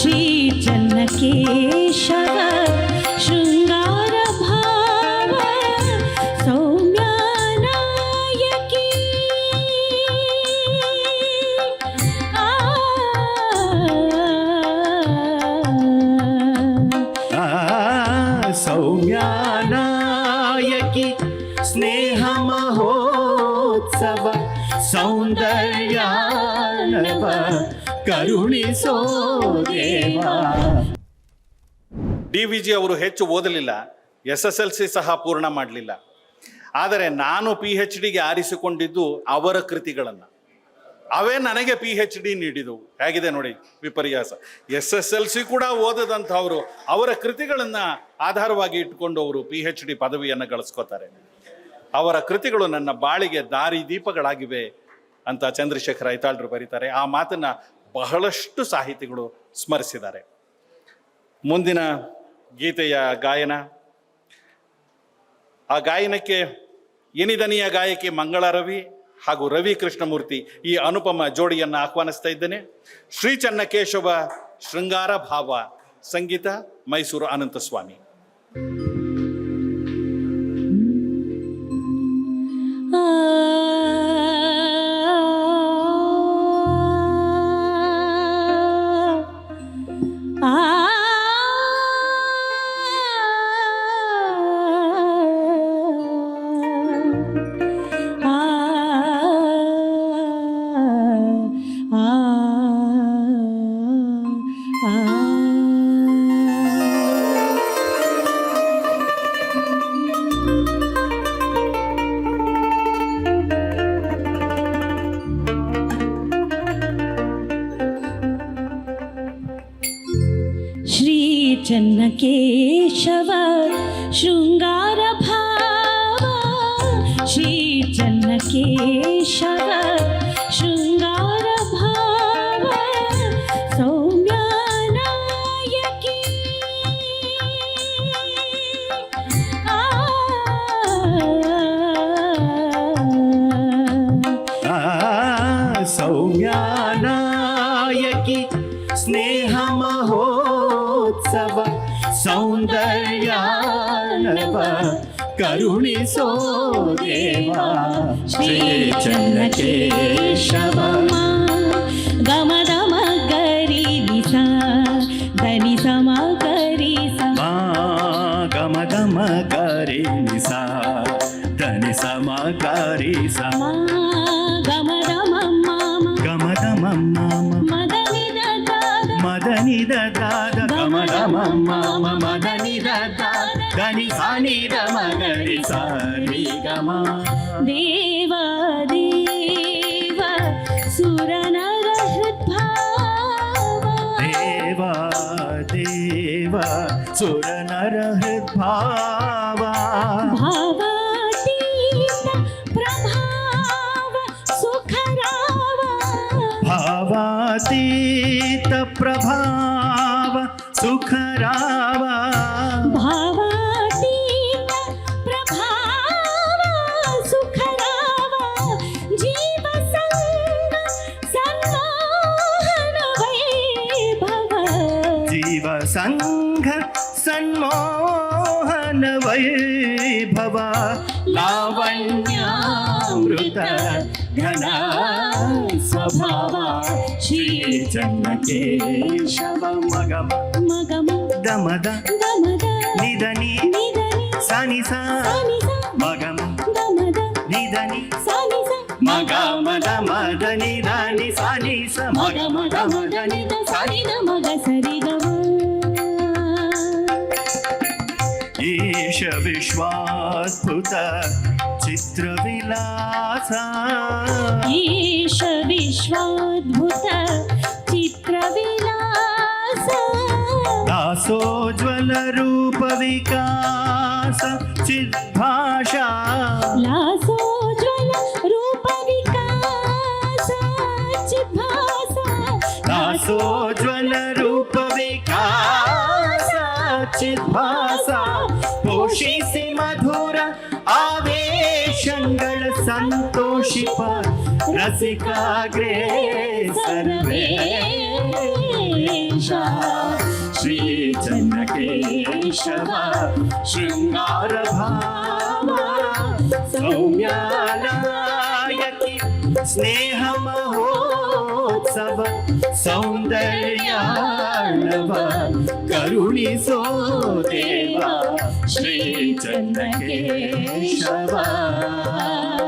श्रीचन्नकेशव शृङ्गारभाव सौम्यानायकी। आ, आ, आ, सौम्यानायकी स्नेहमहोत्सव सौन्दर्यानव ಕರುಣಿಸೋ ಡಿ ವಿ ಜಿ ಅವರು ಹೆಚ್ಚು ಓದಲಿಲ್ಲ, ಎಸ್ ಎಸ್ ಎಲ್ ಸಿ ಸಹ ಪೂರ್ಣ ಮಾಡಲಿಲ್ಲ. ಆದರೆ ನಾನು ಪಿ ಹೆಚ್ ಡಿಗೆ ಆರಿಸಿಕೊಂಡಿದ್ದು ಅವರ ಕೃತಿಗಳನ್ನು. ಅವೇ ನನಗೆ ಪಿ ಎಚ್ ಡಿ ನೀಡಿದವು. ಹೇಗಿದೆ ನೋಡಿ ವಿಪರ್ಯಾಸ. ಎಸ್ ಎಸ್ ಎಲ್ ಸಿ ಕೂಡ ಓದದಂಥವರು, ಅವರ ಕೃತಿಗಳನ್ನು ಆಧಾರವಾಗಿ ಇಟ್ಟುಕೊಂಡು ಅವರು ಪಿ ಎಚ್ ಡಿ ಪದವಿಯನ್ನು ಗಳಿಸ್ಕೋತಾರೆ. ಅವರ ಕೃತಿಗಳು ನನ್ನ ಬಾಳಿಗೆ ದಾರಿ ದೀಪಗಳಾಗಿವೆ ಅಂತ ಚಂದ್ರಶೇಖರ ಐತಾಳ್ರು ಬರೀತಾರೆ. ಆ ಮಾತನ್ನ ಬಹಳಷ್ಟು ಸಾಹಿತಿಗಳು ಸ್ಮರಿಸಿದ್ದಾರೆ. ಮುಂದಿನ ಗೀತೆಯ ಗಾಯನ. ಆ ಗಾಯನಕ್ಕೆ ಎನಿದನಿಯ ಗಾಯಕಿ ಮಂಗಳ ರವಿ ಹಾಗೂ ರವಿ ಕೃಷ್ಣಮೂರ್ತಿ ಈ ಅನುಪಮ ಜೋಡಿಯನ್ನು ಆಹ್ವಾನಿಸ್ತಾ ಇದ್ದೇನೆ. ಶ್ರೀ ಚನ್ನಕೇಶವ ಶೃಂಗಾರ ಭಾವ ಸಂಗೀತ ಮೈಸೂರು ಅನಂತಸ್ವಾಮಿ. श्रीचन्नकेशव शृङ्गारभाव श्रीचन्नकेशव తాళవ కరుణి సోదేవా శ్రీ చంద్ర కేశవ గమ దమ గరి నిస ధని సమ గరి సమ గమ దమ గరి నిస ధని సమ గరి సమ గమ దమ మామ గమ దమ మామ మదని దాద మదని దాద గని సాని రమ గని సాని గమ దేవా దేవ సురనర హృద్భావ దేవా దేవ సురనర హృద్భావ భావాతీత ప్రభావ సుఖరావ భావాతీత ప్రభావ సుఖరావ भावा వైభవ లావణ్యామృత ఘన స్వభావ శ్రీ చన్నకేశవ మగమ మగమ దమద దమద నిదని సని సని మగమ దమద నిదని సని మగ దమద నిదని సని స దమద మద సని మగ సరిగమ దేశ విశ్వాద్భుత చిత్ర విలాస దేశ విశ్వాద్భుత చిత్ర విలాస దాసోజ్వల రూప వికాస చిద్భాష లాసోజ్వల రూప వికాస చిద్భాష దాసోజ్వల రూప వికాస చిద్భాష ಚಿದ್ಭಾಸ ಪೋಷಿಸಿ ಮಧುರ ಆವೇಶಗಳ ಸಂತೋಷಿಪ ರಸಿಕಾಗ್ರೇ ಸರ್ವೇ ಶ್ರೀ ಚನ್ನಕೇಶವ ಶೃಂಗಾರ ಭಾವ ಸೌಮ್ಯಾಲಯತಿ ಸ್ನೇಹ ಮಹೋತ್ಸವ ಸೌಂದರ್ಯಾಣವ ಕರುಣಿಸೋ ದೇವ ಶ್ರೀ ಚನ್ನಕೇಶವ ಆ